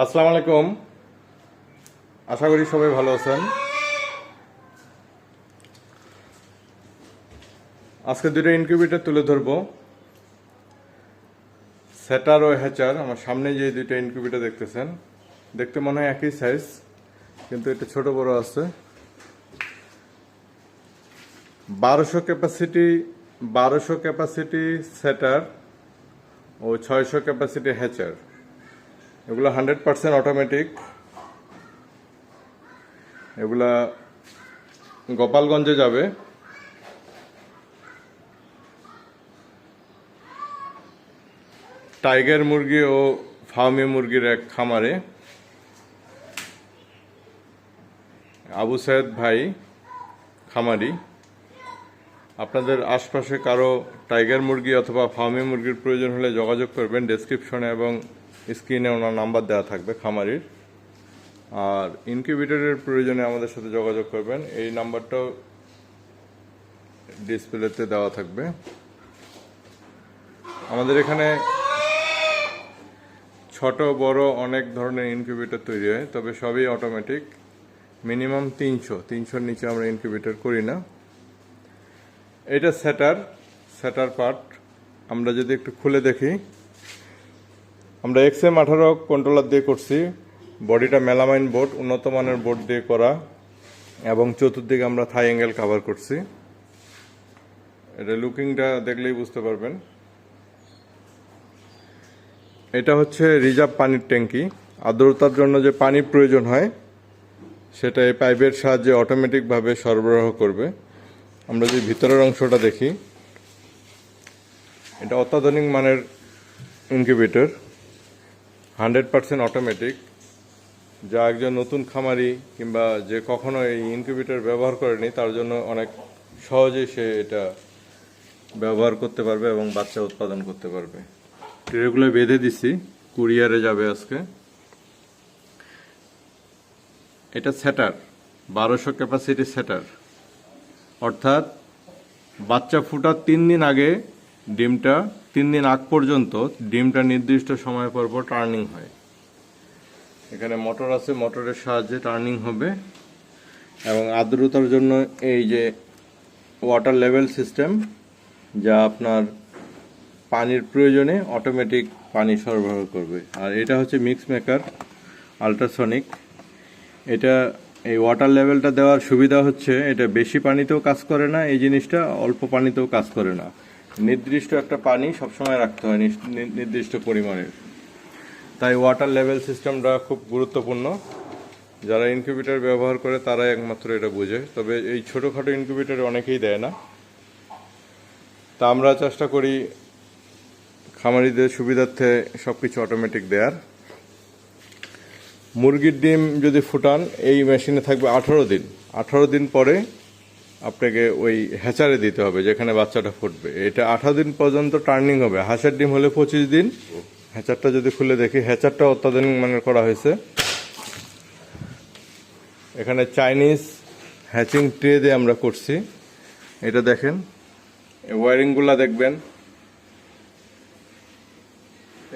আসসালামু আলাইকুম। আশা করি সবাই ভালো আছেন। আজকে দুটো ইনকিউবেটর তুলে ধরবো। সেটার ও হ্যাচার, আমার সামনে যে দুইটা ইনকিউবেটর দেখতেছেন, দেখতে মনে হয় একই সাইজ কিন্তু এটা ছোট বড় আছে। বারোশো ক্যাপাসিটি বারোশো ক্যাপাসিটি সেটার ও ছয়শো ক্যাপাসিটি হ্যাচার। এগুলো হান্ড্রেড পার্সেন্ট অটোমেটিক এগুলা গোপালগঞ্জে যাবে। টাইগার মুরগি ও ফার্মি মুরগির এক খামারে। আবু সায়েদ ভাই খামারি। আপনাদের আশপাশে কারও টাইগার মুরগি অথবা ফার্মি মুরগির প্রয়োজন হলে যোগাযোগ করবেন ডেসক্রিপশনে এবং স্ক্রিনে ওনার নাম্বার দেওয়া থাকবে খামারির। আর ইনকিউবেটরের প্রয়োজনে আমাদের সাথে যোগাযোগ করবেন। এই নাম্বারটাও ডিসপ্লেতে দেওয়া থাকবে। আমাদের এখানে ছোট, বড় অনেক ধরনের ইনকিউবেটর তৈরি হয়, তবে সবই অটোমেটিক মিনিমাম তিনশো। তিনশোর নিচে আমরা ইনকিউবেটর করি না। এটা সেটার সেটার পার্ট আমরা যদি একটু খুলে দেখি। আমরা এক্স এম আঠারো কন্ট্রোলার দিয়ে করছি। বডিটা মেলামাইন বোর্ড উন্নত মানের বোর্ড দিয়ে করা। এবং চতুর্দিকে আমরা থাই অ্যাঙ্গেল কাভার করছি। এটা লুকিংটা দেখলেই বুঝতে পারবেন। এটা হচ্ছে রিজার্ভ পানির ট্যাঙ্কি। আর্দ্রতার জন্য যে পানির প্রয়োজন হয়, সেটা এই পাইপের সাহায্যে অটোমেটিকভাবে সরবরাহ করবে। আমরা যে ভিতরের অংশটা দেখি, এটা অত্যাধুনিক মানের ইনকিউবেটর হান্ড্রেড পার্সেন্ট অটোমেটিক। যা একজন নতুন খামারি কিংবা যে কখনো এই ইনকিউবেটর ব্যবহার করেনি, তার জন্য অনেক সহজে সে এটা ব্যবহার করতে পারবে এবং বাচ্চা উৎপাদন করতে পারবে। ট্রেগুলো বেঁধে দিছি, কুরিয়ারে যাবে আজকে। এটা সেটার, বারোশো ক্যাপাসিটি সেটার। অর্থাৎ বাচ্চা ফুটার তিন দিন আগে ডিমটা তিন দিন আগ পর্যন্ত ডিমটা নির্দিষ্ট সময় পর পর টার্নিং হয়। এখানে মোটর আছে, মোটরের সাহায্যে টার্নিং হবে এবং আর্দ্রতার জন্য এই যে ওয়াটার লেভেল সিস্টেম যা আপনার পানির প্রয়োজনে অটোমেটিক পানি সরবরাহ করবে। আর এটা হচ্ছে মিক্স মেকার আল্ট্রাসনিক এটা এই ওয়াটার লেভেলটা দেওয়ার সুবিধা হচ্ছে, এটা বেশি পানিতেও কাজ করে না, এই জিনিসটা অল্প পানিতেও কাজ করে না। নির্দিষ্ট একটা পানি সবসময় রাখতে হয় নির্দিষ্ট পরিমাণের তাই ওয়াটার লেভেল সিস্টেমটা খুব গুরুত্বপূর্ণ। যারা ইনকিউবেটর ব্যবহার করে, তারাই একমাত্র এটা বোঝে। তবে এই ছোটোখাটো ইনকিউবেটর অনেকেই দেয় না। তা আমরা চেষ্টা করি খামারিদের সুবিধার্থে সব কিছু অটোমেটিক দেওয়ার মুরগির ডিম যদি ফুটান, এই মেশিনে থাকবে আঠারো দিন। আঠারো দিন পরে আপনাকে ওই হ্যাচারে দিতে হবে, যেখানে বাচ্চাটা ফুটবে। এটা আঠারো দিন পর্যন্ত টার্নিং হবে। হাঁসের ডিম হলে পঁচিশ দিন। হ্যাচারটা যদি খুলে দেখি, হ্যাচারটা অত্যাধুনিক মানের করা হয়েছে। এখানে চাইনিজ হ্যাচিং ট্রে দিয়ে আমরা করছি। এটা দেখেন ওয়ারিংগুলা দেখবেন।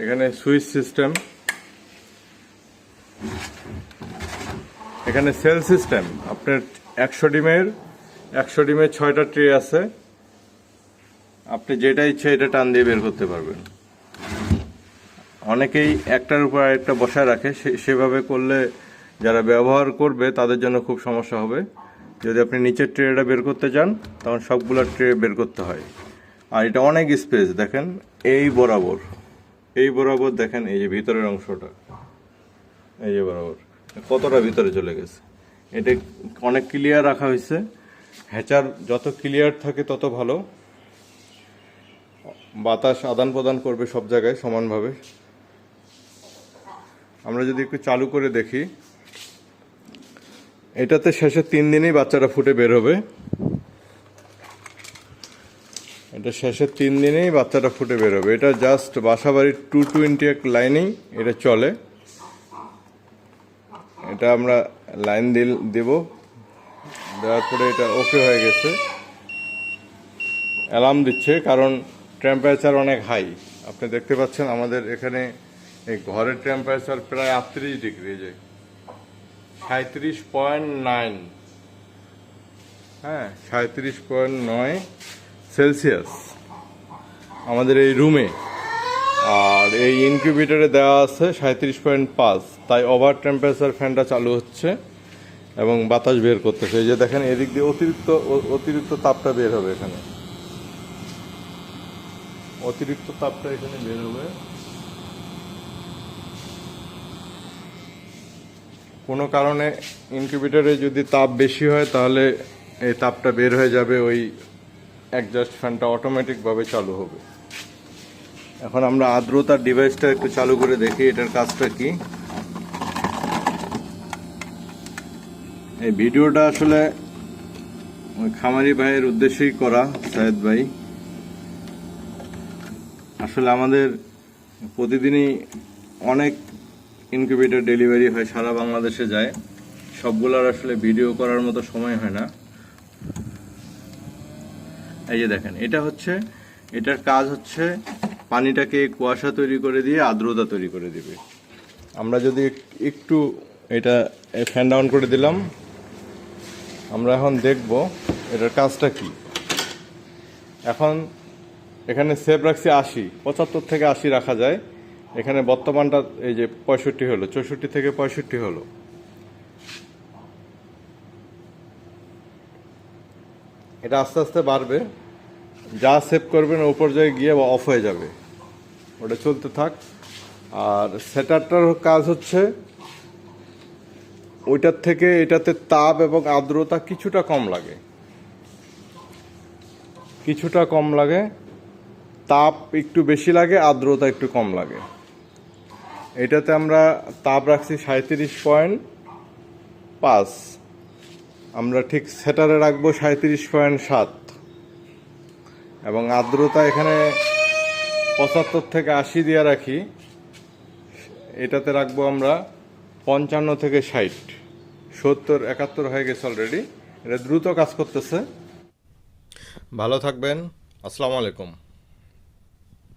এখানে সুইচ সিস্টেম। এখানে সেল সিস্টেম। আপনার একশো ডিমের একশো ডিমের ছয়টা ট্রে আছে। আপনি যেটা ইচ্ছে এটা টান দিয়ে বের করতে পারবেন। অনেকেই একটার উপর একটা বসায় রাখে। সেভাবে করলে যারা ব্যবহার করবে তাদের জন্য খুব সমস্যা হবে। যদি আপনি নিচের ট্রেটা বের করতে চান, তখন সবগুলো ট্রে বের করতে হয়। আর এটা অনেক স্পেস, দেখেন, এই বরাবর। এই বরাবর দেখেন, এই যে ভিতরের অংশটা। এই যে বরাবর। কতটা ভিতরে চলে গেছে। এটা অনেক ক্লিয়ার রাখা হয়েছে। হ্যাচার যত ক্লিয়ার থাকে তত ভালো। বাতাস আদান প্রদান করবে সব জায়গায় সমানভাবে। আমরা যদি একটু চালু করে দেখি, এটাতে শেষে তিন দিনেই বাচ্চাটা ফুটে বের হবে। এটা শেষের তিন দিনেই বাচ্চাটা ফুটে বের হবে। এটা জাস্ট বাসাবাড়ির টু টোয়েন্টি এক লাইনেই এটা চলে। এটা আমরা লাইন দিল দেব। দেওয়ার পরে এটা ওকে হয়ে গেছে। অ্যালার্ম দিচ্ছে, কারণ টেম্পারেচার অনেক হাই আপনি দেখতে পাচ্ছেন আমাদের এখানে এই ঘরের টেম্পারেচার প্রায় আটত্রিশ ডিগ্রি যে সাঁত্রিশ পয়েন্ট নাইন হ্যাঁ সাঁত্রিশ পয়েন্ট নয় সেলসিয়াস আমাদের এই রুমে আর এই ইনকিউবেটরে দেওয়া আছে সাঁত্রিশ পয়েন্ট পাঁচ। তাই ওভার টেম্পারেচার ফ্যানটা চালু হচ্ছে। এবং বাতাস বের করতেছে। এই যে দেখেন, এদিক দিয়ে অতিরিক্ত অতিরিক্ত তাপটা বের হবে এখানে। অতিরিক্ত তাপটা এখানে বের হবে। কোনো কারণে ইনকিউবেটরে যদি তাপ বেশি হয়, তাহলে এই তাপটা বের হয়ে যাবে, ওই অ্যাডজাস্ট ফ্যানটা অটোমেটিকভাবে চালু হবে। এখন আমরা আর্দ্রতার ডিভাইসটা একটু চালু করে দেখি, এটার কাজটা কি। এই ভিডিওটা আসলে খামারি ভাইয়ের উদ্দেশ্যেই করা, সায়েদ ভাই। আসলে আমাদের প্রতিদিনই অনেক ইনকিউবেটর ডেলিভারি হয়, সারা বাংলাদেশে যায়। সবগুলোর আসলে ভিডিও করার মতো সময় হয় না। এই যে দেখেন, এটা হচ্ছে, এটার কাজ হচ্ছে পানিটাকে কুয়াশা তৈরি করে দিয়ে আর্দ্রতা তৈরি করে দিবে। আমরা যদি একটু এটা ফ্যান ডাউন করে দিলাম। আমরা এখন দেখব এটার কাজটা কি। এখন এখানে সেভ রাখছি আশি, পঁচাত্তর থেকে আশি রাখা যায়। এখানে বর্তমানটা এই যে পঁয়ষট্টি হলো, চৌষট্টি থেকে পঁয়ষট্টি হলো। এটা আস্তে আস্তে বাড়বে। যা সেভ করবেন ও পর্যায়ে গিয়ে অফ হয়ে যাবে। ওটা চলতে থাক। আর সেটারটার কাজ হচ্ছে ওইটার থেকে এটাতে তাপ এবং আর্দ্রতা কিছুটা কম লাগে। কিছুটা কম লাগে। তাপ একটু বেশি লাগে, আর্দ্রতা একটু কম লাগে। এটাতে আমরা তাপ রাখছি সাঁত্রিশ পয়েন্ট পাঁচ। আমরা ঠিক সেটারে রাখব সাঁত্রিশ পয়েন্ট সাত। এবং আর্দ্রতা এখানে পঁচাত্তর থেকে আশি দিয়ে রাখি। এটাতে রাখব আমরা পঞ্চান্ন থেকে ষাট। সত্তর একাত্তর হয়ে গেছে অলরেডি এটা দ্রুত কাজ করতেছে। ভালো থাকবেন। আসসালামু আলাইকুম।